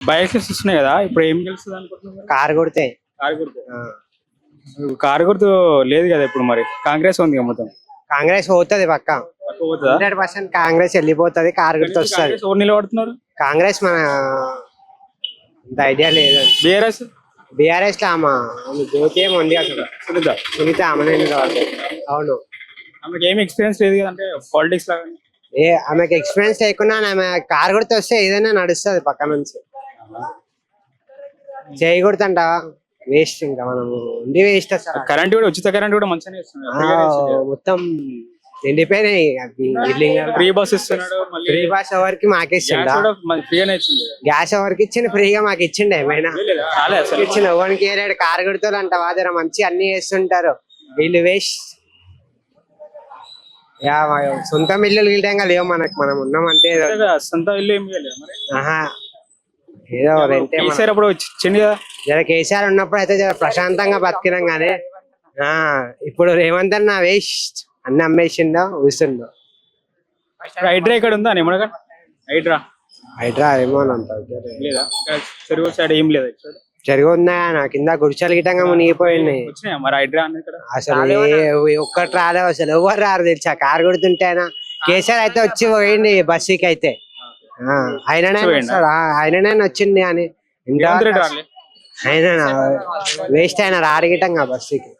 Bikes వస్తున్నాయి కదా ఇప్పుడు ఏం గెలుస్తుంది అనుకుంటున్నారు కారు కొడితే. కారు గుర్తు కారు గుర్తు లేదు కదా ఇప్పుడు మరి? కాంగ్రెస్ ఉంది కదా మొత్తం. కాంగ్రెస్ పోతుంది పక్క. పోతుందా? హండ్రెడ్ పర్సెంట్ కాంగ్రెస్ వెళ్ళిపోతుంది కారు గుర్తు వస్తుంది. కాంగ్రెస్ ఎవరు నిలబడుతున్నారు? కాంగ్రెస్ మన అంత ఐడియా లేదు. బీఆర్ఎస్? బీఆర్ఎస్లో ఆమె ఆమె జ్యోతి ఏమో ఉంది అసలు. సునీత? సునీత ఆమెనే. అవును. ఆమెకి ఏమి ఎక్స్పీరియన్స్ లేదు పాలిటిక్స్ లాగా ఏ ఆమెకి ఎక్స్పీరియన్స్ లేకున్నా ఆమె కారు కొడితే వస్తే ఏదైనా నడుస్తుంది పక్క నుంచి. చేయి కొడుతుంట వేస్ట్ ఇంకా మనం ఉండి వేస్ట్ అసలు. కరెంట్ కూడా ఉచిత కరెంట్ కూడా మంచిగానే ఇస్తున్నాడు. మొత్తం నిండిపోయినాయి బిల్డింగ్ ఫ్రీ బస్ ఇస్తున్నాడు ఫ్రీ బస్ మాకు గ్యాస్ ఇచ్చిండా. ఫ్రీగానే ఎవరికి ఇచ్చింది ఫ్రీగా మాకు ఇచ్చిండే ఏమైనా ఇచ్చిన ఎవరికి ఏరాడు కారు కొడుతారు అంట వాదర మంచి అన్ని చేస్తుంటారు. వీళ్ళు వేస్ట్ యా సొంత మిల్లులు గిల్టంగా లేవు మనకు మనం ఉన్నామంటే. ఏదో కదా, సొంత ఇల్లు ఏం ఆహా. ఏదో రెంటే కేసీఆర్ అప్పుడు వచ్చింది కదా? జర కేసీఆర్ ఉన్నప్పుడు అయితే జర ప్రశాంతంగా బతికినాం కానీ ఆ ఇప్పుడు రేవంత్ అన్న వేస్ట్. అన్ని అమ్మేసిండో కూర్చుండో హైడ్రా ఇక్కడ ఉందా నిమ్మడగా? హైడ్రా. హైడ్రా ఏమో లేదా? ఇక్కడ చెరువు సైడ్ ఏం లేదు ఇక్కడ? జరిగి ఉందా? నా కింద గుడిచలు గిట్టంగా మునిగిపోయింది వచ్చినాయా? మరి హైడ్రా అనేది ఇక్కడ? అసలు ఏ- ఒక్కటి రాలే అసలు ఎవరు రారు తెలుసా? కారు కొడుతుంటే ఆయన కేసీఆర్ అయితే వచ్చి పోయింది బస్సుకి అయితే. ఆయననే? వస్తాడు. ఆయననే వచ్చింది అని ఆయన వేస్ట్ ఆయన రారిగిటంగా బస్సుకి